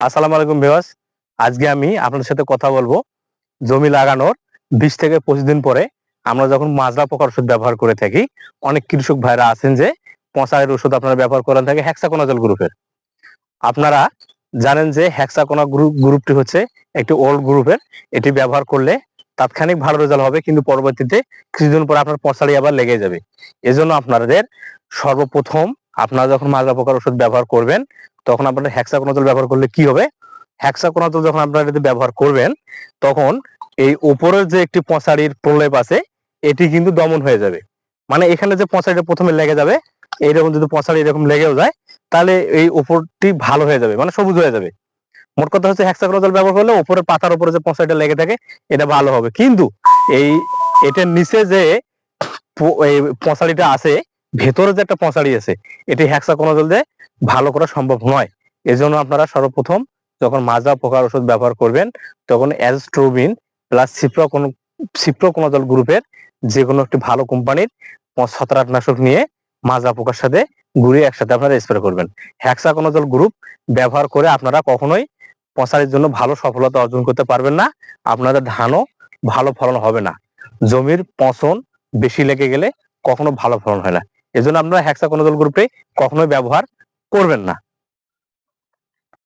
আসসালামু আলাইকুম ভিউয়ার্স। আজকে আমি আপনাদের সাথে কথা বলব জমি লাগানোর বিশ থেকে পঁচিশ দিন পরে আমরা যখন মাজরা পোকার ওষুধ ব্যবহার করে থাকি, অনেক কৃষক ভাইরা আছেন যে পচারের ওষুধ আপনারা ব্যবহার করেন থাকে হ্যাক্সাকোনাজল গ্রুপের আপনারা জানেন যে হ্যাক্সাকোনা গ্রুপ গ্রুপটি হচ্ছে একটি ওল্ড গ্রুপের এটি ব্যবহার করলে তাৎক্ষণিক ভালো রেজাল্ট হবে, কিন্তু পরবর্তীতে কিছুদিন পর আপনার পচারি আবার লেগে যাবে। এজন্য আপনাদের সর্বপ্রথম আপনারা যখন মাজরা পোকার ওষুধ ব্যবহার করবেন, তখন আপনারা হ্যাক্সাকোনাজল ব্যবহার করলে কি হবে? হ্যাক্সাকোনাজল যখন আপনারা এটাতে ব্যবহার করবেন, তখন এই উপরের যে একটি পঁচাড়ির প্রলেপ আছে, এটি কিন্তু দমন হয়ে যাবে। মানে এখানে যে পঁচাড়িটা প্রথমে লেগে যাবে, এইরকম যদি পঁচাড়ি এরকম লেগেও যায়, তাহলে এই উপরটি ভালো হয়ে যাবে মানে সবুজ হয়ে যাবে। মোট কথা হচ্ছে হ্যাক্সাকোনাজল ব্যবহার করলে উপরের পাতার উপরে যে পঁচাড়িটা লেগে থাকে, এটা ভালো হবে। কিন্তু এই এটার নিচে যে পঁচাড়িটা আছে ভেতরে যে একটা পঁচাড়ি আছে, এটি হ্যাক্সাকোনাজল দিয়ে ভালো করা সম্ভব নয়। এজন্য আপনারা সর্বপ্রথম যখন মাজা পোকার ওষুধ ব্যবহার করবেন, তখন অ্যাজস্ট্রোবিন প্লাস সিপ্রোকোন সিপ্রোকোনাজল গ্রুপের যে কোনো একটি ভালো কোম্পানির ছত্রাকনাশক নিয়ে মাজা পোকার সাথে ঘুরিয়ে একসাথে আপনারা স্প্রে করবেন। হ্যাক্সাকোনাজল গ্রুপ ব্যবহার করে আপনারা কখনোই পচারির জন্য ভালো সফলতা অর্জন করতে পারবেন না, আপনাদের ধানও ভালো ফলন হবে না। জমির পচন বেশি লেগে গেলে কখনো ভালো ফলন হয় না। এজন্য আপনারা হ্যাক্সাকোনাজল গ্রুপে কখনোই ব্যবহার করবেন না।